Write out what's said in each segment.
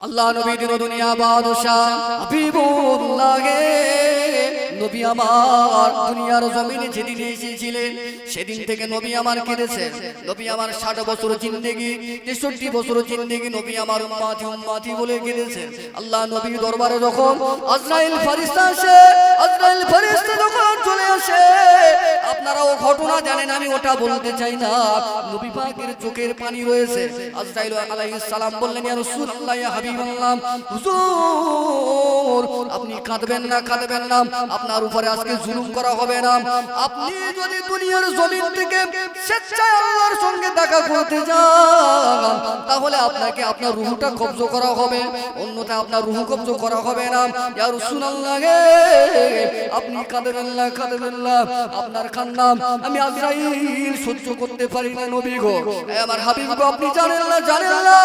আল্লাহ নবী দুনিয়া বাদশাহ হাবিবুল্লাহ নবী আমার দুনিয়ার জমিনে যেদিন এসেছিলেন, সেদিন থেকে নবী আমার কেঁদেছেন নবী আমার ষাট বছর জিন্দেগি, তেষট্টি বছর জিন্দেগি নবী আমার উম্মাতি উম্মাতি বলে কেঁদেছেন আল্লাহ নবী দরবারে যখন আজরাইল ফারিস্তা আসে, আজরাইল ফারিস্তা যখন চলে আসে আপনারা ও ঘটনা জানেন, আমি ওটা বলতে চাই না। নবী পাকের চোখের পানি রয়েছে। আজরাইল আলাইহিস সালাম বললেন, ইয়া রাসূলুল্লাহ, ইয়া হাবিবাল্লাহ, হুজুর, আপনি কাঁদবেন না কাঁদবেন না। আপনার উপরে আজকে জুলুম করা হবে না। আপনি যদি দুনিয়ার জমিন থেকে স্বেচ্ছায় আল্লাহর সঙ্গে দেখা করতে যান, তাহলে আপনাকে আপনার রুহটা কবজ করা হবে। অন্যথায় আপনার রুহ কবজ করা হবে না। ইয়া রাসূলুল্লাহ আপনি কাঁদবেন না কাঁদবেন না আপনার কান্না আমি আজরাইল সহ্য করতে পারি না, নবী গো। আমার হাবিব গো, আপনি জানেন না জানেন না।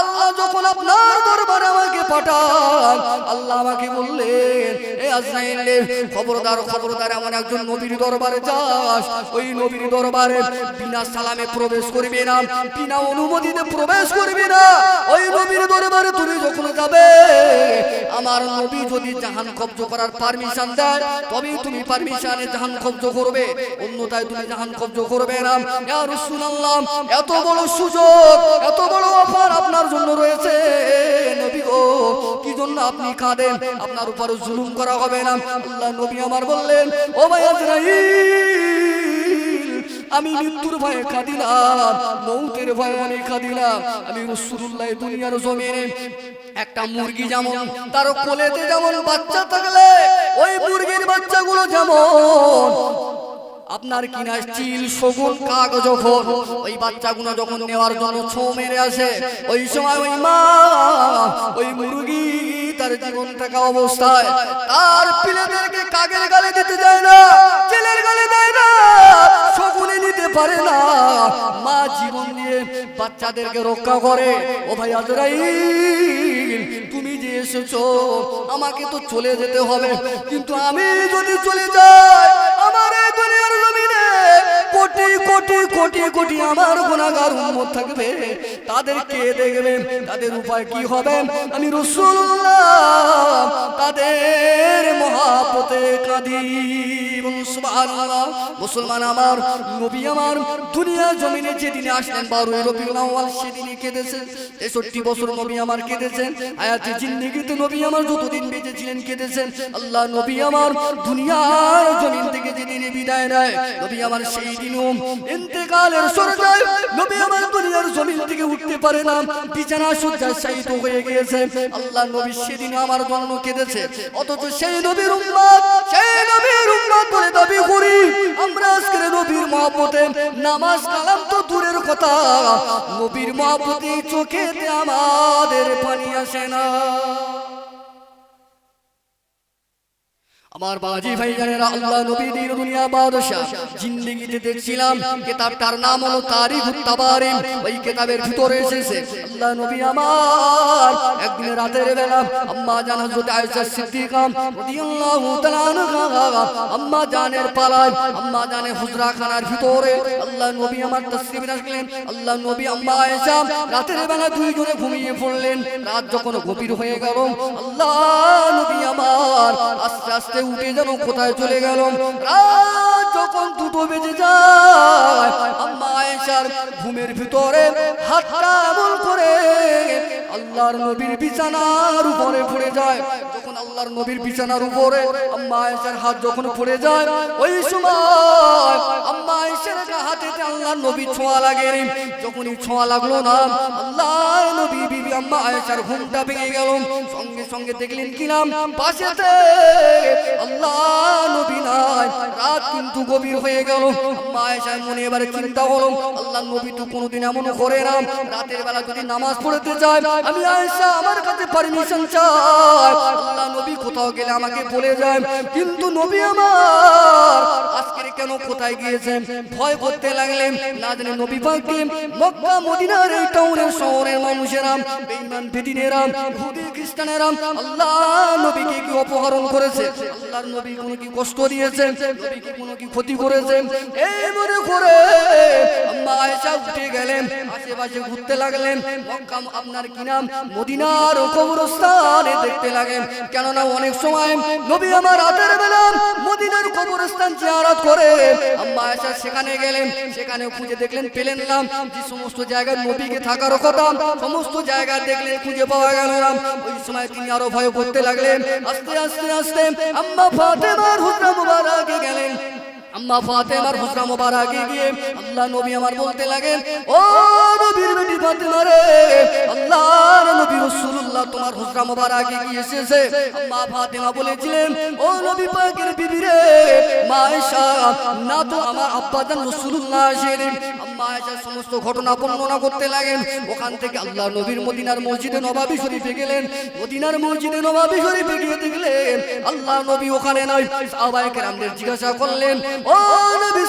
আল্লাহ যখন আপনার দরবারে আমাকে পাঠান, আল্লাহ আমাকে বললেন, এ আজরাইল খবরদার খবরদার এমন একজন নবীর দরবারে যাস। ওই নবীর দরবারে বিনা সালামে প্রবেশ করবে না, বিনা অনুমতিতে প্রবেশ করবে না। ওই নবীর দরবারে তুমি যখন যাবে, আমার নবী যদি জাহান কবজ করার পারমিশন দেয়, তবেই তুমি পারমিশনে জাহান কবজ করবে। অন্যথায় তুমি জাহান কবজ করবে না। এত বড় সুযোগ, এত বড় অফার আপনার জন্য রয়েছে। জন্য আপনি কাঁদেন, আপনার উপর জুলুম করা হবে না। আল্লাহ নবী আমার বললেন, ও ভাই আমি মৃত্যুর ভয়ে কাঁদি না মৌতের ভয়ে আমি কাঁদি না আমি রসুল্লাহ দুনিয়ার জমিনে একটা মুরগি যেমন, তার কোলেতে যেমন বাচ্চা থাকলে, ওই মুরগির বাচ্চাগুলো যেমন আপনার কিনা চিল শগুন কাক যখন ওই বাচ্চাগুলো যখন নেওয়ার জন্য ছো মেরে আসে ওই সময় ওই মা ওই মুরগি তার জীবন থাকা অবস্থায় তার পিলেদেরকে কাকের গালে দিতে যায় না ছেলের গালে দেয় না শগুনে নিতে পারে না। মা জীবন দিয়ে বাচ্চাদেরকে রক্ষা করে। ও ভাই যে এসেছ, আমাকে তো চলে যেতে হবে। কিন্তু আমি যদি চলে যাই, আমার এই দুনিয়ার জমিনে কোটি কোটি কোটি কোটি আমার গুণাগার উম্মত থাকবে। তাদের কে দেখবে? তাদের উপায় কি হবে? আমি রসুল্লাহ তাদের মহাপতে কাঁদি। মুসলমান আমার, নবী আমার দুনিয়া জমিনে যেদিনে আসলেন রবিউল কেঁদেছেন। তেষট্টি বছর নবী আমার কেঁদেছেন। আয়াতে জিন্দেগিতে নবী আমার যতদিন বেঁচেছিলেন কেঁদেছেন। আল্লাহ নবী আমার দুনিয়ার জমিন থেকে যেদিনে বিদায় নেয়, নবী আমার সেই দিনও ইন্তেকালের নবী আমার দুনিয়ার জমিন থেকে উঠতে পারে না। বিছানা হয়ে গিয়েছে। আল্লাহ নবী সেদিন আমার কেঁদেছে। অথচ সেই নবীর সেই নবীর উম্মত বলে দাবি করি, আমরা আজকের নবীর নামাজ কালাম তো দূরের কথা নবীর মহব্বতে চোখেতে আমাদের পানি আসে না। আমার বাজি ভাই জানেরা আল্লাহ নবী দিন দুনিয়া বাদশা জিন্দেগিতে দেখছিলাম, কিতাবটার নাম হলো তারিখ তাবারিম। ওই কিতাবের ভিতরে এসেছে, আল্লাহ নবী আমার, একদিন রাতের বেলা আম্মা জান হযরত আয়েশা সিদ্দিকা রাদিয়াল্লাহু তাআলা আম্মা জানের পালায়, আম্মা জানের হুজরা খানার ভিতরে, আল্লাহ নবী আমার তসরিফ রাখলেন, আল্লাহ নবী আম্মা আয়েশা রাতের বেলা দুইজনে ঘুমিয়ে পড়লেন। রাত যখন গভীর হয়ে গেল, আল্লাহ নবী আমার আস্তে আস্তে উঠে যেন কোথায় চলে গেল রাত যখন দুটো বেজে যায় আম্মা আয়েশার ঘুমের ভিতরে হাতটা এমন করে আল্লাহর নবীর বিছানার উপরে পড়ে যায়। আল্লাহর নবীর বিছানার উপরে আম্মা আয়েশার হাত যখন পড়ে যায়, ওই সময় আম্মা আয়েশার হাতেতে আল্লাহর নবী ছোঁয়া লাগে যখনই ছোঁয়া লাগল না, আল্লাহর নবী বিবি আম্মা আয়েশার ঘুমটা ভেঙে গেল। সঙ্গে সঙ্গে দেখলেন কি নাম? পাশেতে আল্লাহ নবী নাই। রাত কিন্তু গভীর হয়ে গেল। আম্মা আয়েশার মনে এবারে চিন্তা হলো আল্লাহ নবী তো কোনোদিন এমন করে না। রাতের বেলা যদি নামাজ পড়তে চায়, আমি আয়েশা আমার কাছে পারমিশন চাই। আল্লাহ নবী নবী কোথাও গেলে আমাকে বলে যায় কিন্তু নবী আমার আজকে কেন কোথায় গিয়েছেন? ভয় করতে লাগলেন। না জানে নবী পাককে মক্কা মদিনার এই টাউনের শহরের মানুষেরা বেঈমান বেদিনেরা ইহুদি খ্রিস্টানেরা আল্লাহ নবীকে কি অপহরণ করেছে? আল্লাহর নবী কোনো কি কষ্ট দিয়েছে নবী কি কোনো কি ক্ষতি করেছে এই মনে করে আম্মা আয়েশা উঠে গেলেন আশেপাশে ঘুরতে লাগলেন। মক্কা আপনার কি নাম? মদিনার কবরস্থানে দেখতে লাগেন কেননা অনেক সময় নবী আমার রাতের বেলা মদিনার কবরস্থান জিয়ারত করে। আম্মা আয়েশা সেখানে গেলেন, সেখানে খুঁজে দেখলেন, পেলেন না। যে সমস্ত জায়গায় নবীকে থাকার কথা, সমস্ত জায়গা দেখলেন, খুঁজে পাওয়া গেল না। ওই সময় তিনি আরও ভয় করতে লাগলেন। আস্তে আস্তে আস্তে আম্মা ফাতেমার হুজরা মুবারাকে গেলেন। আম্মা ফাতেমার হুজরা মুবারকে গিয়ে আল্লাহ নবী আমার বলতে লাগেন, ও নবীর বেটি ফাতেমা রে, আল্লাহর নবী রাসূলুল্লাহ তোমার হুজরা মুবারকে গিয়ে এসেছে। আম্মা ফাতেমা বলেছিলেন, ও নবী পাকের বিবি রে মা আয়েশা না তো আমার আব্বাজান রাসূলুল্লাহ আসেন আম্মা আয়েশা সমস্ত ঘটনা বর্ণনা করতে লাগেন। ওখান থেকে আল্লাহ নবীর মদিনার মসজিদে নবাবী শরীফে গেলেন। মদিনার মসজিদে নবাবী শরীফে গিয়ে দেখলেন, আল্লাহ নবী ওখানে নয় সাহাবায়ে কেরামদের জিজ্ঞাসা করলেন ও নবী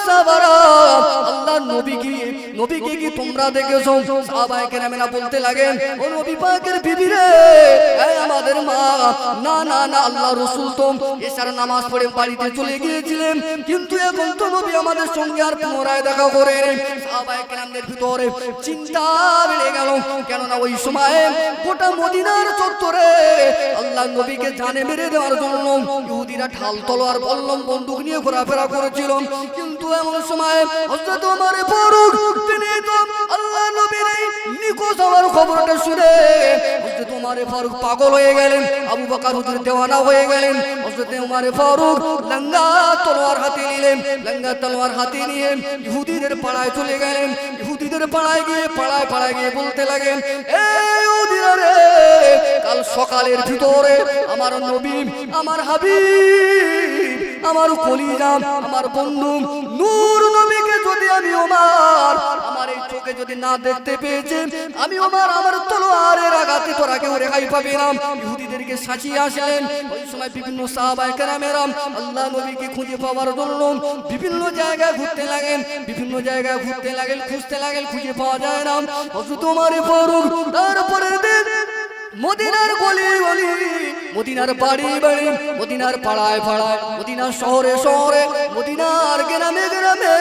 আল্লাহ নবী কি কি তোমরা দেখেছ? বলতে ও নবী পাকের বিবি রে আমাদের মা, না না না আল্লাহ তো নামাজ পড়ে বাড়িতে চলে গিয়েছিলেন, কিন্তু এখন তো নবী আমাদের সঙ্গে আর পুনরায় দেখা করে ভিতরে চিন্তা বেড়ে গেল, কেননা ওই গোটা মদিনার চত্বরে আল্লাহ নবীকে জানে মেরে দেওয়ার জন্য ইহুদিরা ঢাল তলোয়ার বল্লম বন্দুক নিয়ে ঘোরাফেরা করেছিল কিন্তু এমন সময় ওমর ফারুক, তিনি তো আল্লাহ নবীর এই হওয়ার খবরটা শুনে হযরত ওমর ফারুক পাগল হয়ে গেলেন, আবু বকর হুজুর দেওয়ানা হয়ে গেলেন। হযরত ওমর ফারুক লঙ্গা তলোয়ার হাতে নিলেন, লঙ্গা তলোয়ার হাতে নিয়ে ইহুদিদের পাড়ায় চলে গেলেন। ইহুদিদের পাড়ায় গিয়ে, পাড়ায় পাড়ায় গিয়ে বলতে লাগেন এই কাল সকালের ভিতরে আমার নবী, আমার হাবিব আমার কলিজা আমার বন্ধু নূর নবীকে যদি আমি ওমার, আমার এই চোখে যদি না দেখতে পেয়েছে আমি ওমার, আমার তলোয়ারের আঘাতে তোরা কেউ রেহাই পাবে না। ইহুদিদেরকে সাজিয়ে আসলেন। ওই সময় বিভিন্ন সাহাবায়ে কেরামেরা আল্লাহ নবীকে খুঁজে পাওয়ার জন্য বিভিন্ন জায়গায় ঘুরতে লাগেন। বিভিন্ন জায়গায় ঘুরতে লাগেন, খুঁজতে লাগেন, খুঁজে পাওয়া যায় না। হযরত ওমর ফারুক, তারপরের দিন মদিনার গলি গলি, মদিনার বাড়ি বাড়ি, মদিনার পাড়ায় পাড়ায়, মদিনার শহরে শহরে, মদিনার গ্রামে গ্রামে।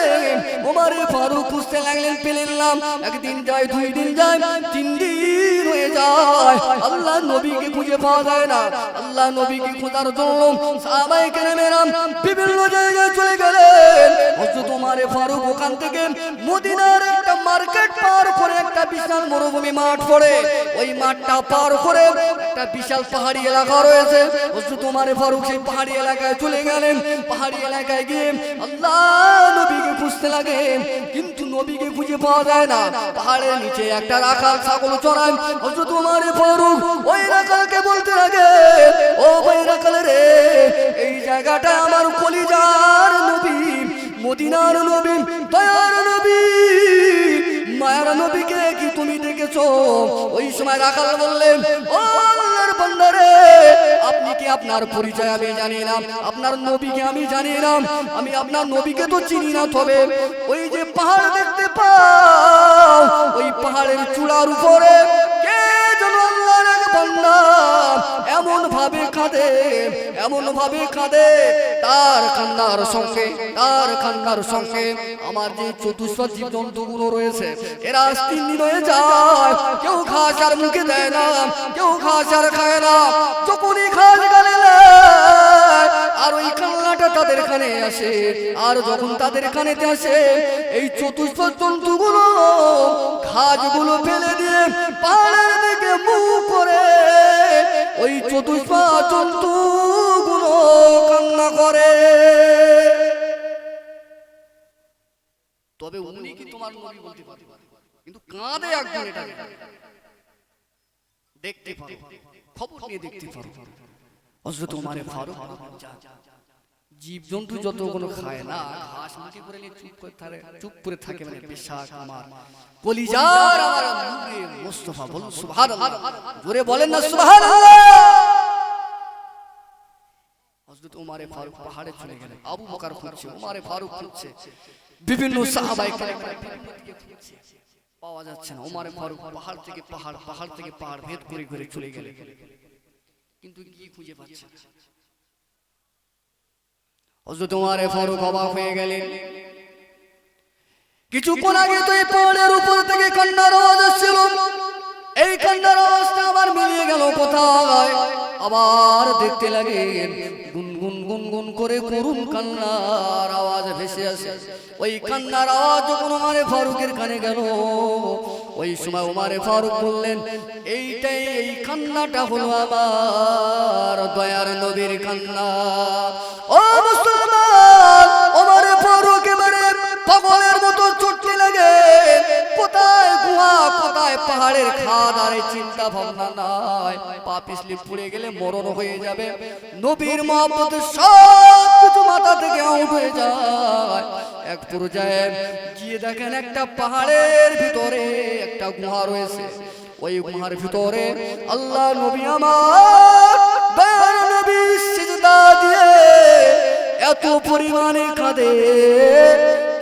ওমারে ফারুক খুঁজতে লাগলেন, পেলেন নাম। একদিন যায়, দুই দিন যায়, তিন দিন হয়ে যায়। আল্লাহ নবীকে খুঁজে পাওয়া যায় না। আল্লাহ নবীকে খোঁজার জন্য সাহাবাই কেরামেরা বিভিন্ন জায়গায় চলে গেলেন। হযরত ওমারে ফারুক ওখান থেকে মদিনার মার্কেট পার করে একটা বিশাল মরুভূমি মাঠ পড়ে। ওই মাঠটা পার করে একটা বিশাল পাহাড়ি এলাকা রয়েছে। হযরত ওমর ফারুক সেই পাহাড়ি এলাকায় চলে গেলেন। পাহাড়ি এলাকায় গিয়ে আল্লাহ নবীকে খুঁজতে লাগে, কিন্তু নবীকে খুঁজে পাওয়া যায় না। পাহাড়ের নিচে একটা রাখাল ছাগল চড়ায় হযরত ওমর ফারুক ওই রাখালকে বলতে লাগে, ও ভাই রাখাল রে, এই জায়গাটা আমার কলিজার নবী, মদিনার নবী মায়ার নবীকে কি তুমি দেখেছ? ওই সময় রাখাল বললেন আপনি কি আপনার পরিচয় আমি জানি না আপনার নবীকে আমি জানি না আমি আপনার নবীকে তো চিনি না তবে। ওই যে পাহাড় দেখতে পাও, ওই পাহাড়ের চূড়ার উপরে বান্দা এমন ভাবে কাঁদে, এমন ভাবে কাঁদে। তার কান্নার সঙ্গে, তার কান্নার সঙ্গে আমার যে চতুষ্পদ জীব জন্তুগুলো রয়েছে, এরা স্থির হয়ে যায়। কেউ ঘাস আর মুখে দেয় না, কেউ ঘাস আর খায় না, যখনই ঘাস গালে আর ওই কান্নাটা তাদের কানে আসে। আর যখন তাদের কানেতে আসে, এই চতুষ্পদ জন্তুগুলো ঘাসগুলো ফেলে দিয়ে পাহাড়ের দিকে মুখ করে ওই চতুষ্পা জন্তু গুলো কান্না করে। তবে উনি কি তোমার নবী বলতে পারে কিন্তু কাঁদে একজন এটা দেখতে পারো। খবর নিয়ে দেখতে পারো। হযরত ওমরে ফারুক। জীব জন্তু যতগুলো খায় না ঘাস মুখে করে নিয়ে চুপ করে থাকে চুপ করে থাকে মানে বিশ্বাস আমার। কলিজার আমার নূরে মুস্তাফা বল সুবহানাল্লাহ। জোরে বলেন না সুবহানাল্লাহ। হযরত ওমারে ফারুক পাহাড়ে চলে গেলেন। আবু বকর খুঁজছে ওমারে ফারুক খুঁজছে। বিভিন্ন সাহাবাই পাওয়া যাচ্ছে না ওমারে ফারুক পাহাড় থেকে পাহাড় পাহাড় থেকে পাহাড় ভেদ করে ঘুরে চলে গেলেন। কিন্তু কি খুঁজে পাচ্ছে? না হযরত ওমারে ফারুক অবাক হয়ে গেলেন। কিছুক্ষণ আগে তো এই পাহাড়ের উপর থেকে কান্নার আওয়াজ আসছিল এই কান্নার আওয়াজটা আবার মিলিয়ে গেল কোথায়? আবার দেখতে লাগে গুনগুন গুনগুন করে করুন কান্নার আওয়াজ ভেসে আসে। ওই কান্নার আওয়াজ যখন আমার ফারুকের কানে গেল ওই সময় উমারে ফারুক বললেন এইটাই এই কান্নাটা হলো আমার দয়ার নবীর কান্না। ও মুসলমান কোথায় পাহাড়ের চিন্তা ভাবনা নাই পা পিছলে পড়ে গেলে মরণ হয়ে যাবে। নবীর সব কিছু মাথা থেকে আউট হয়ে যায়। এক পর্যায়ে গিয়ে দেখেন একটা পাহাড়ের ভিতরে একটা গুহা রয়েছে। ওই গুহার ভিতরে আল্লাহ নবী আমার নবী দিয়ে এত পরিমাণে কাঁদে।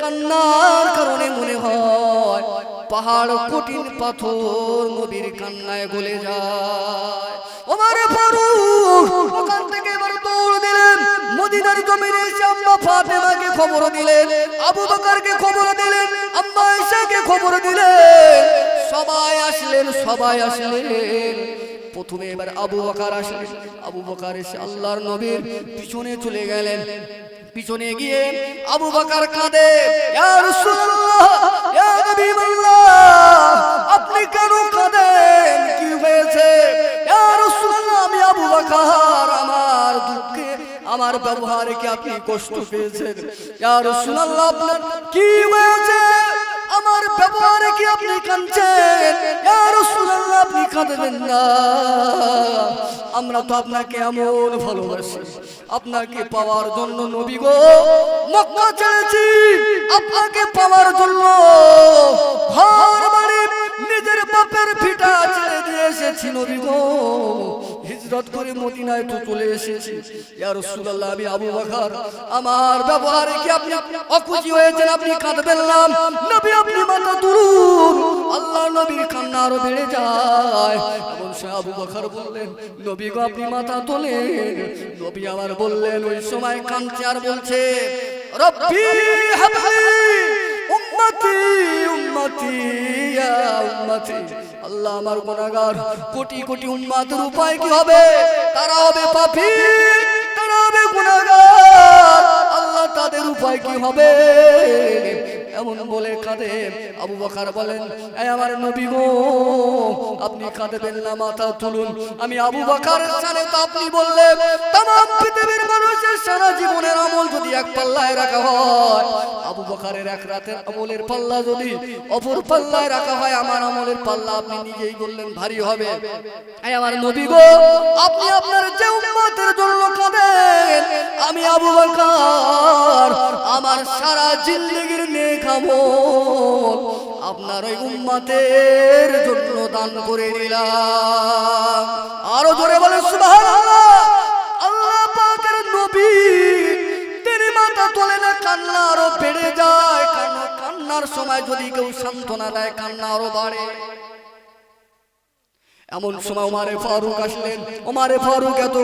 কান্নার কারণে মনে হয় পাহাড় কঠিন পাথর নদীর কান্নায় গলে যায়। ওমারে ফারুক ওখান থেকে এবার দৌড় দিলেন। মদিনার জমিনে এসে আম্মা ফাতেমাকে খবর দিলেন, আবু বকরকে খবর দিলেন, আম্মা ঈশাকে খবর দিলেন। সবাই আসলেন সবাই আসলেন। প্রথমে এবার আবু বকার আসলেন। আবু বকার এসে আল্লাহর নবীর পিছনে চলে গেলেন। পিছনে গিয়ে আবু বাকার কাঁদে আপনি কেন কাঁদেন? কি হয়েছে? আমি আবু বকার আমার দুঃখে আমার ব্যবহারে কি আপনি কষ্ট পেয়েছেন? আপনার কি হয়েছে? আমার ব্যবহারে কি আপনি কাঁদছেন? আপনি কাঁদবেন না। আমরা তো আপনাকে এমন ভালোবাসি। আপনাকে পাওয়ার জন্য নবী গো, মক্কা ছেড়েছি আপনাকে পাওয়ার জন্য ঘর বাড়ি নিজের বাপের ভিটা ছেড়ে দিয়ে এসেছি নবী গো। হিজরত করে মদিনায় তো চলে এসেছি। ইয়া রাসূলুল্লাহ, আমি আবু বকর। আমার ব্যবহারে কি আপনি অখুশি হয়েছেন? আপনি কাঁদবেন না। নবী, আপনি মাথা তুলুন। আল্লাহ নবীর কান্না আরও বেড়ে যায়। এমন সে আবু বকর বললেন, নবী গো, আপনি মাথা তোলেন। নবী আমার বললেন, ওই সময় কাঁদছে আর বলছে, রব্বি হাবলি, উম্মতি উম্মতি, ইয়া উম্মতি। আল্লাহ আমার গুণাগার কোটি কোটি উন্মাদের উপায় কি হবে? তারা হবে পাপি তারা হবে গুণাগার আল্লাহ তাদের উপায় কি হবে? এমন বলে কাঁদে। আবু বকার বলেন এই আমার নবী গো, আপনি কাঁদবেন না, মাথা তুলুন। আমি আবু বকার জানে তো আপনি বললেন তাম পৃথিবীর মানুষের সারা জীবনের আমল যদি এক পাল্লায় রাখা হয়, আবু বকারের এক রাতের আমলের পাল্লা যদি অপর পাল্লায় রাখা হয়, আমার আমলের পাল্লা আপনি নিজেই বললেন, ভারী হবে। এই আমার নবী গো, আপনি আপনার যে উম্মতের জন্য কাঁদেন, আমি আবু বকার, আমার সারা জিন্দগির নেক আমল আপনার ওই উম্মাতের জন্য দান করে দিলাম আরও জোরে বলে আল্লাহ পাকের নবী তিনি মাথা তোলে না, কান্না আরও বেড়ে যায়। কান্না কান্নার সময় যদি কেউ সান্ত্বনা দেয়, কান্না আরও বাড়ে। এমন সময় ওমারে ফারুক আসলেন। ওমারে ফারুক এত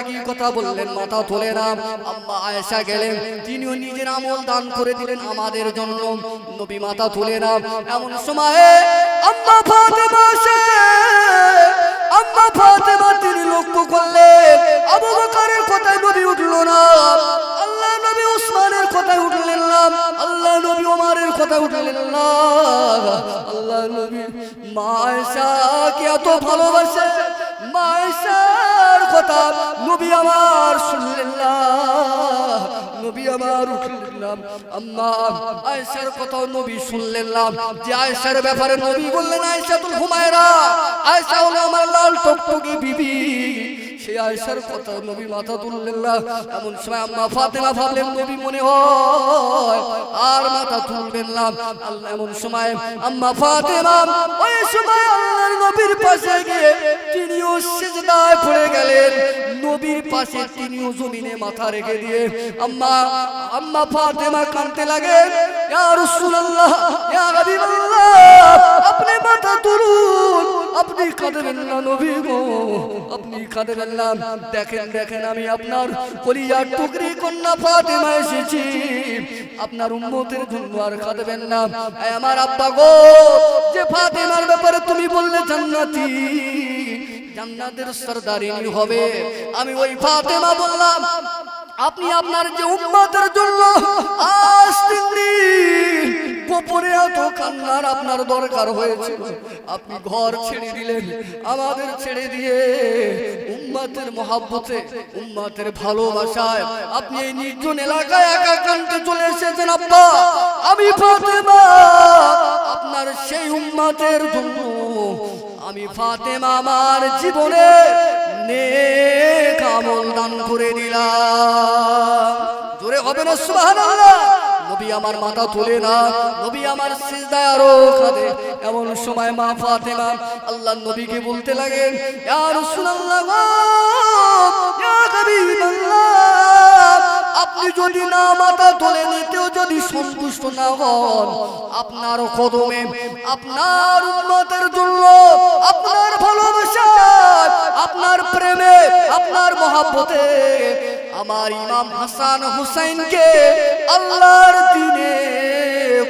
একই কথা বললেন মাথা তোলে না আম্মা আয়েশা গেলেন তিনিও নিজের আমল দান করে দিলেন আমাদের জন্য। নবী মাথা ধরে না এমন সময়ে আম্মা ফাতেমা আসে। আম্মা ফাতেমা লক্ষ্য করলেন আবু কথায় নবী উঠল না। আল্লাহ নবী উসমানের কথায় উঠলেন না। আল্লাহ নবী ওমারের কথায় উঠলেন না। আল্লাহ নবী মায়সাকে এত ভালোবাসে মায়সার কথা নবী আমার শুনলেন না। আমার উঠলেন না আম্মা আয়েশার কথাও নবী শুনলেন যে আয়েশার ব্যাপারে নবী বললেন, আয়েশাতুল হুমায়রা, আয়েশা হলো আমার লাল টকটকে বিবি। সেই আয়েশার কথা নবী মাথা তুললেন না। এমন সময় আম্মা ফাতেমা ভাবলেন, নবী মনে হয় আর মাথা তুলবেন না। আল্লাহ এমন সময় আম্মা ফাতেমা ওই সময় আল্লাহর নবীর পাশে গিয়ে তিনিও সিজদায় পড়ে গেলেন। নবীর পাশে তিনিও জমিনে মাথা রেখে দিয়ে আম্মা আম্মা ফাতেমা কাঁদতে লাগে, ইয়া রাসূলুল্লাহ, ইয়া হাবিবাল্লাহ, আপনি মাথা তুলুন, আপনি কাঁদবেন না নবী গো, আপনি কাঁদবেন না। দেখেন দেখেন আমি আপনার কলিজার টুকরি কন্যা ফাতেমা এসেছি। আপনার উম্মতের জন্য আর কাঁদবেন না। আমার আব্বা গো, যে ফাতেমার ব্যাপারে তুমি বললে জান্নাতি, জান্নাতের সরদারিনী হবে। আমি ওই ফাতেমা বললাম, আপনি আপনার যে উম্মতের জন্য আজ গোপনে এত কান্নার আপনার দরকার হয়েছে আপনি ঘর ছেড়ে দিলেন, আমাদের ছেড়ে দিয়ে উম্মাতের মহাব্বতে, উম্মাতের ভালোবাসায় আপনি এই নির্জন এলাকায় একা কানতে চলে এসেছেন আব্বা। আমি ফাতেমা, আপনার সেই উম্মাতের জন্য আমি ফাতেমা আমার জীবনে নেক আমল দান করে দিলাম। জোরে হবে না, সুবহানাল্লাহ। নবী আমার মাথা তোলে না নবী আমার সিজদায় আরও কাঁদে। এমন সময় মা ফাতেমা আল্লাহ নবীকে বলতে লাগে ইয়া রাসূলুল্লাহ ইয়া হাবিবাল্লাহ, আপনি যদি না মাথা তোলে নিতেও যদি সন্তুষ্ট না হন আপনার কদমে আপনার উন্মতের জন্য আপনার ভালোবাসা আপনার প্রেমে আপনার মহাব্বতে আমার ইমাম হাসান হুসাইনকে আল্লাহর দিনে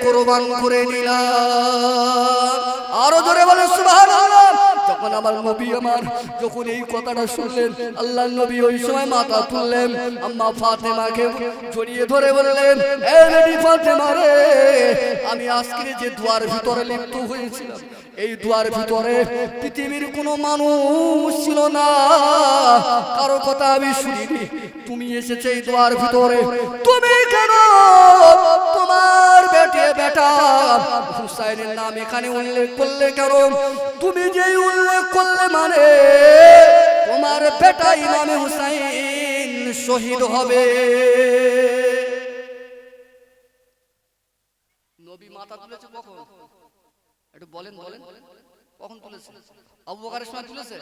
কোরবান করে নিলাম। আরও জোরে বলে, সুবহানাল্লাহ। যখন আমার নবী আমার, যখন এই কথাটা শুনলেন, আল্লাহ নবী ওই সময় মাথা তুললেন। আম্মা ফাতেমাকে জড়িয়ে ধরে বললেন, এ বেটি ফাতেমা রে, আমি আজকে যে দুয়ার ভিতরে লিপ্ত হয়েছিলাম এই দুয়ার ভিতরে পৃথিবীর কোনো মানুষ ছিল না। কারও কথা আমি শুনিনি। তুমি এসেছে এই দুয়ার ভিতরে। তুমি কেন? তোমার বেটে বেটা হুসাইনের নাম এখানে উল্লেখ করলে কেন? তুমি যেই উল্লেখ করলে মানে তোমার বেটা ইমামে হুসাইন শহীদ হবে। নবী মাথা তুলেছে কখন? একটু বলেন বলেন। কখন তুলেছে? আবু বকরের সময় তুলেছে?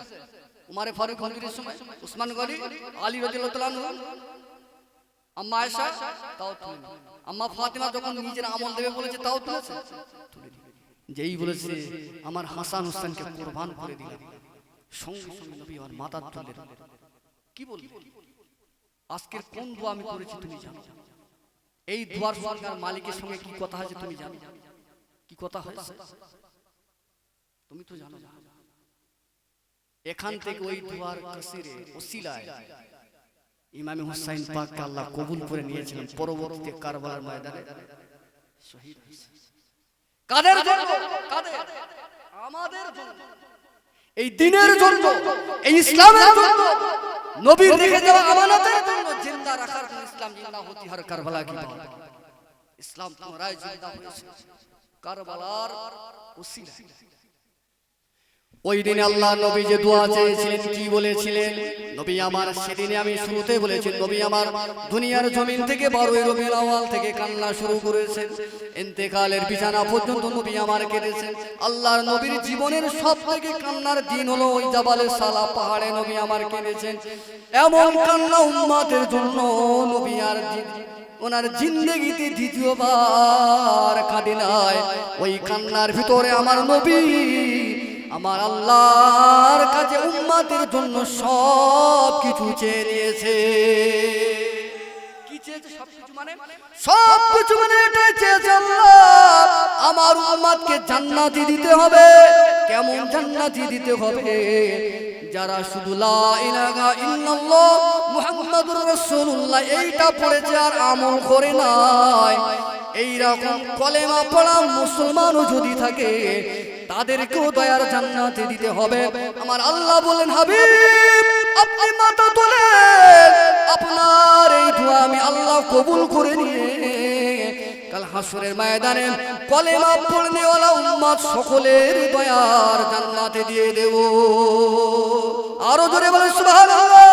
উমারে ফারুক সময়? উসমান গনি? আলী রাদিয়াল্লাহু আম্মা আয়েশা? তাও আম্মা ফাতিমা যখন নিজের আমল দেবে বলেছে তাও তুলেছে? তুলেনি। যেই বলেছে আমার হাসান হোসেনকে কুরবান করে দিলাম। সঙ্গে সঙ্গে নবী আমার মাথা তুললেন কি আজকের কোন দোয়া আমি করেছি তুমি জানো? এই দুয়ার সরকার মালিকের সঙ্গে কি কথা হয়েছে তুমি জানো? কি কথা হয়েছে? তুমি তো জানো। না এখান থেকে ওই দুয়ার কাসিরে ওসিলায় ইমামে হুসাইন পাককে আল্লাহ কবুল করে নিয়েছিলেন পরবর্তীতে কারবালার ময়দানে। শহীদ হয়েছে। কাদের জন্য? কাদের? আমাদের জন্য। এই দিনের জন্য এই ইসলামের জন্য। নবীর রেখে যাওয়া আমানতের জন্য জিন্দা রাখার জন্য ইসলাম জিন্দা হতি হর কারবালা কি। ইসলাম পুনরায় জিন্দা হয়েছে। কারবালার উসিলা ওই দিনে আল্লাহ নবী যে দোয়া চেয়েছিলেন কি বলেছিলেন? নবী আমার সেদিনে আমি শুরুতে বলেছি নবী আমার দুনিয়ার জমিন থেকে বারোই রবিউল আওয়াল থেকে কান্না শুরু করেছেন। ইন্তেকালের বিছানা পর্যন্ত নবী আমার কেঁদেছেন। আল্লাহর নবীর জীবনের সব থেকে কান্নার দিন হলো ওই জাবালে সালা পাহাড়ে নবী আমার কেঁদেছেন। এমন কান্না উম্মাতের জন্য নবী আর ওনার জিন্দগিতে দ্বিতীয়বার কাঁদে নাই। ওই কান্নার ভিতরে আমার নবী আমার আল্লাহর কাছে উম্মাদের জন্য সব কিছু চেয়ে নিয়েছে। মানে সব কিছু মানে? এটাই চেয়েছে আল্লাহ আমার উম্মাদকে জান্নাতি দিতে হবে। কেমন জান্নাতি দিতে হবে? যারা শুধু লা ইলাহা ইল্লাল্লাহ মুহাম্মাদুর রাসূলুল্লাহ এইটা পড়েছে আর আমল করে নাই। এই রকম কলেমা পড়া মুসলমানও যদি থাকে তাদেরকেও দয়ার জান্নাতে দিতে হবে। আমার আল্লাহ বলেন হাবিব আপনি মাথা তোলেন আপনার এই ধোয়া আমি আল্লাহ কবুল করে নিয়ে কাল হাসরের ময়দানে কলেমা পড়নেওয়ালা উম্মত সকলের দয়ার জান্নাতে দিয়ে দেব। আরও জোরে বলে সুবহানাল্লাহ।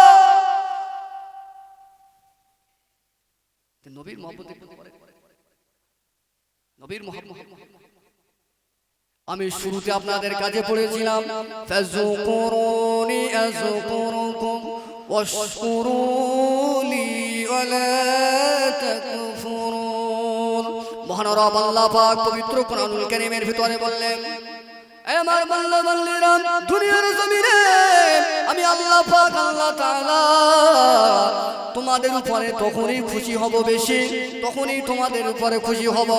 নবীর মহব্বত নবীর মহব্বত আমি শুরুতে আপনাদের কাছে পড়েছিলাম। ফাযকুরুনি আযকুরুকুম ওয়াশকুরুলি ওয়ালা তাকফুরুন। মহান রব আল্লাহ পাক পবিত্র কোরআনুল কারীমের ভিতরে বললেন আমার দুনিয়ার জমিনে আমি আল্লাহ পাক, আল্লাহ তাআলা তোমাদের উপরে তখনই খুশি হব বেশি, তখনই তোমাদের উপরে খুশি হব।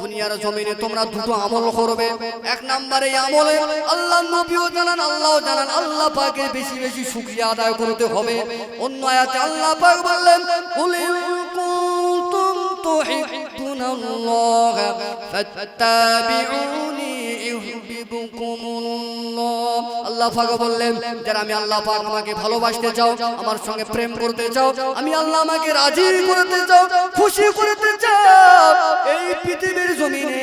দুনিয়ার জমিনে তোমরা দুটো আমল করবে। এক নম্বরে আমলে আল্লাহ নবীও জানান, আল্লাহও জানান, আল্লাহ পাকের বেশি বেশি শুকরিয়া আদায় করতে হবে। অন্য আয়াতে আল্লাহ পাক বললেন কুল ইন কুনতুম তুহিব্বুনাল্লাহ ফাত্তাবিউনি يعذبكم الله আল্লাহ পাক বললেন, যারা আমি আল্লাহ পাক আমাকে ভালোবাসতে চাও, আমার সঙ্গে প্রেম করতে চাও, আমি আল্লাহ আমাকে রাজি করতে চাও, খুশি করতে চাও, এই পৃথিবীর জমিনে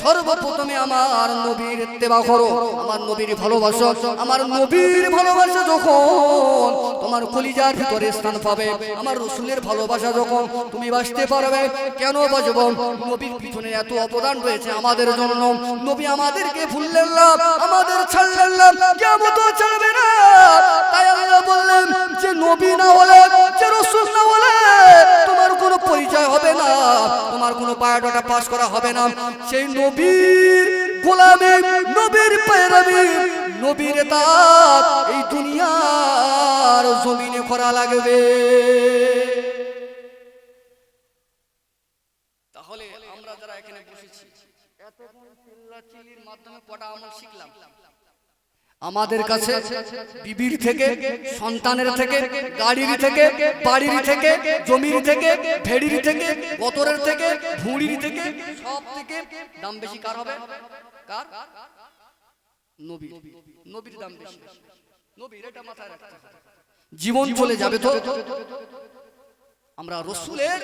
সর্বপ্রথমে আমার নবীর ইত্তেবা করো, আমার নবীর ভালোবাসো, আমার নবীর ভালোবাসা যখন তোমার কলিজার ভিতরে স্থান পাবে, আমার রসুলের ভালোবাসা যখন তুমি বাঁচতে পারবে, কেন বাঁচব? নবীর পিছনে এত অবদান রয়েছে আমাদের জন্য, নবী আমাদেরকে ভুললেন না, আমাদের ছাড়লেন না কেমন ছাড়বে না। তাই আল্লাহ বললেন যে নবী না হলে যে রসুল না হলে তোমার কোনো পরিচয় হবে না তোমার কোনো বায়োডাটা পাস করা হবে না। সেই নবীর গোলামি নবীর পেরামি নবীর তাপ এই দুনিয়ার জমিনে করা লাগবে। তাহলে আমরা যারা এখানে বসেছি এতক্ষণ চিল্লাচিল্লির মাধ্যমে কটা আমল শিখলাম? আমাদের কাছে বিবির থেকে সন্তানের থেকে গাড়ির থেকে বাড়ির থেকে জমির থেকে ভেড়ির থেকে গতরের থেকে ভুঁড়ির থেকে সব থেকে দাম বেশি কার হবে? কার নবী নবীর। দাম বেশি। নবীর এটা মাথায় রাখতে। জীবন চলে যাবে তো? আমরা রসুলের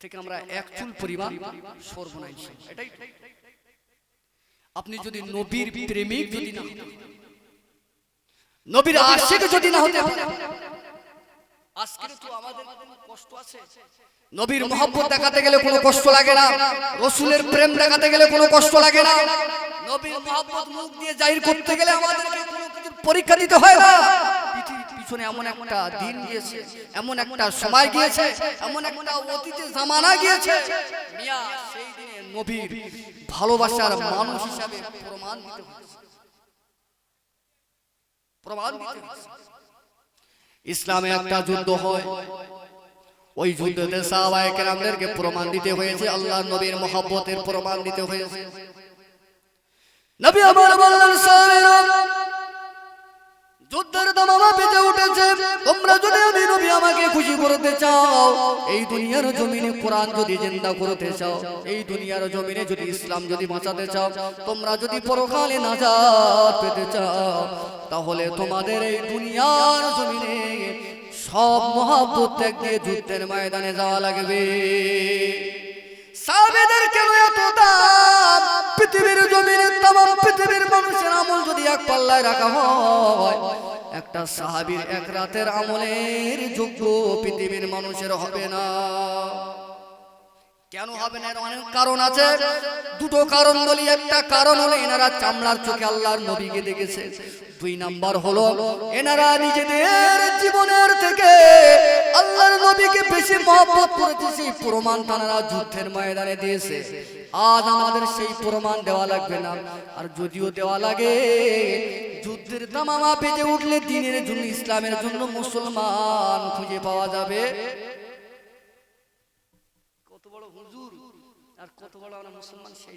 থেকে আমরা এক চুল পরিমাণ সরব না ইনশাআল্লাহ। এটাই আপনি যদি নবীর প্রেমিক যদি না নবীর আশিক যদি না হতে আজকে তো আমাদের কষ্ট আছে। নবীর মহব্বত দেখাতে গেলে কোনো কষ্ট লাগে না। রসুলের প্রেম দেখাতে গেলে কোনো কষ্ট লাগে না। নবীর মহব্বত মুখ দিয়ে জাহির করতে গেলে আমাদেরকে কোনো কিছুর পরীক্ষা দিতে হয় না। পিছনে এমন একটা দিন গিয়েছে এমন একটা সময় গিয়েছে এমন একটা অতীতে জামানা গিয়েছে। মিয়া সেই দিনে নবীর ভালোবাসার মানুষ হিসাবে প্রমাণ প্রমাণ ইসলামে একটা যুদ্ধ হয়। ওই যুদ্ধতে সাহাবায়ে কেরামদেরকে প্রমাণ দিতে হয়েছে, আল্লাহ নবীর মহব্বতের প্রমাণ দিতে হয়েছে। নবী আমার বললেন, সাহাবীরা যুদ্ধের দামামা উঠেছে। তোমরা যদি আমি নবী আমাকে খুশি করতে চাও, এই দুনিয়ার জমিনে কোরআন যদি জিন্দা করতে চাও, এই দুনিয়ার জমিনে যদি ইসলাম যদি বাঁচাতে চাও, তোমরা যদি পরকালে পেতে চাও, তাহলে তোমাদের এই দুনিয়ার জমিনে সব মহাব্বত দিয়ে যুদ্ধের ময়দানে যাওয়া লাগবে। সাবেদের কেন এত দাম, পৃথিবীর জমিনে পাল্লায় রাখা হয়। একটা সাহাবীর এক রাতের আমলের যোগ্য পৃথিবীর মানুষের হবে না। কেন হবে না? অনেক কারণ আছে। দুটো কারণ বলি। একটা কারণ হলো, এনারা চামড়ার চোখে আল্লাহর নবীকে দেখেছে। দুই নাম্বার হলো, এনারা নিজেদের জীবনের থেকে আল্লাহর নবীকে বেশি মহব্বত করেছে। প্রমাণ তারা যুদ্ধের ময়দানে দিয়েছে। আজ আমাদের সেই প্রমাণ দেওয়া লাগবে না। আর যদিও দেওয়া লাগে, যুদ্ধের দামামা বেজে উঠলে দিনের জন্য, ইসলামের জন্য মুসলমান খুঁজে পাওয়া যাবে। কত বড় হুজুর আর কত বড় আমরা মুসলমান সেই